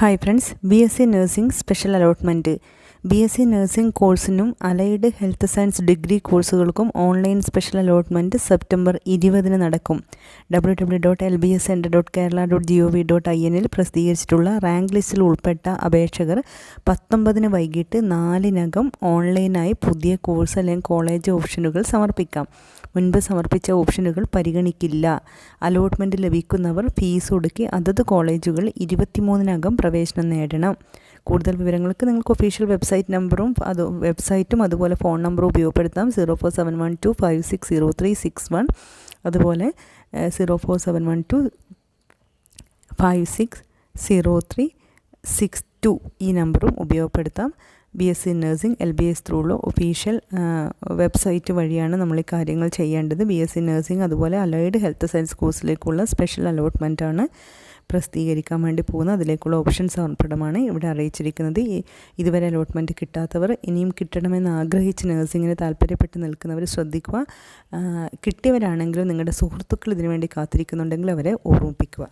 Hi friends B S C nursing special allotment B S C nursing കോഴ്സിനും allied health science degree കോഴ്സുകൾക്കും online special allotment September ഇരുപതിന് നടക്കും. W W dot L B S centre dot Kerala dot G O V dot I എന്നിൽ പ്രസിദ്ധീകരിച്ചിട്ടുള്ള rank ലിസ്റ്റിൽ ഉൾപ്പെട്ട അപേക്ഷകർ പത്തൊമ്പതിന് വൈകിട്ട് നാലിനകം ഓൺലൈനായി പുതിയ കോഴ്സ് അല്ലെങ്കിൽ കോളേജ് ഓപ്ഷനുകൾ സമർപ്പിക്കാം. മുൻപ് സമർപ്പിച്ച ഓപ്ഷനുകൾ പരിഗണിക്കില്ല. അലോട്ട്മെന്റ് ലഭിക്കുന്നവർ ഫീസ് ഒടുക്കി അതത് കോളേജുകൾ ഇരുപത്തിമൂന്നിനകം പ്രവേശനം നേടണം. കൂടുതൽ വിവരങ്ങൾക്ക് നിങ്ങൾക്ക് ഒഫീഷ്യൽ വെബ്സൈറ്റ് നമ്പറും അത് വെബ്സൈറ്റും അതുപോലെ ഫോൺ നമ്പറും ഉപയോഗപ്പെടുത്താം. Zero four seven one two five six zero three six one. അതുപോലെ zero four seven one two five six zero three six two ഈ നമ്പറും ഉപയോഗപ്പെടുത്താം. B S C nursing L B S ത്രൂള്ള official website വഴിയാണ് നമ്മൾ ഈ കാര്യങ്ങൾ ചെയ്യേണ്ടത്. B S C nursing അതുപോലെ അലൈഡ് ഹെൽത്ത് സയൻസ് കോഴ്സിലേക്കുള്ള സ്പെഷ്യൽ അലോട്ട്മെന്റ് ആണ് പ്രസിദ്ധീകരിക്കാൻ വേണ്ടി പോകുന്നത്. അതിലേക്കുള്ള ഓപ്ഷൻസ് സമർപ്പണമാണ് ഇവിടെ അറിയിച്ചിരിക്കുന്നത്. ഇതുവരെ അലോട്ട്മെന്റ് കിട്ടാത്തവർ ഇനിയും കിട്ടണമെന്ന് ആഗ്രഹിച്ച് നഴ്സിങ്ങിന് താല്പര്യപ്പെട്ട് നിൽക്കുന്നവർ ശ്രദ്ധിക്കുക. കിട്ടിയവരാണെങ്കിലും നിങ്ങളുടെ സുഹൃത്തുക്കൾ ഇതിനുവേണ്ടി കാത്തിരിക്കുന്നുണ്ടെങ്കിൽ അവരെ ഓർമ്മിപ്പിക്കുക.